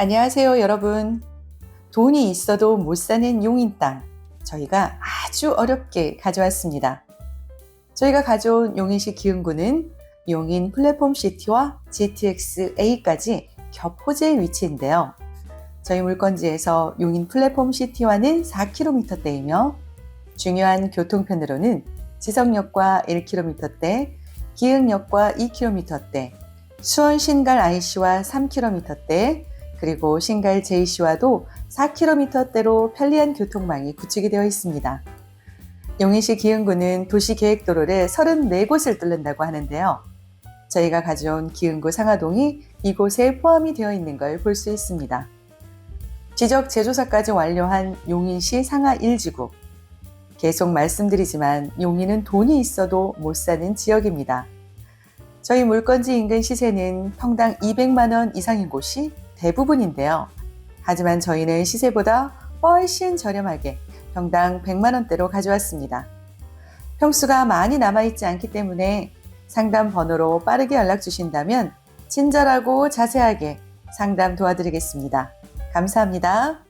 안녕하세요, 여러분. 돈이 있어도 못 사는 용인 땅. 저희가 아주 어렵게 가져왔습니다. 저희가 가져온 용인시 기흥구는 용인 플랫폼 시티와 GTX A까지 겹호재의 위치인데요. 저희 물건지에서 용인 플랫폼 시티와는 4km대이며 중요한 교통편으로는 지성역과 1km대, 기흥역과 2km대, 수원 신갈 IC와 3km대, 그리고 신갈 JC와도 4km대로 편리한 교통망이 구축이 되어 있습니다. 용인시 기흥구는 도시계획도로를 34곳을 뚫는다고 하는데요. 저희가 가져온 기흥구 상하동이 이곳에 포함이 되어 있는 걸 볼 수 있습니다. 지적 제조사까지 완료한 용인시 상하 1지구. 계속 말씀드리지만 용인은 돈이 있어도 못 사는 지역입니다. 저희 물건지 인근 시세는 평당 200만 원 이상인 곳이 대부분인데요. 하지만 저희는 시세보다 훨씬 저렴하게 평당 100만 원대로 가져왔습니다. 평수가 많이 남아있지 않기 때문에 상담 번호로 빠르게 연락 주신다면 친절하고 자세하게 상담 도와드리겠습니다. 감사합니다.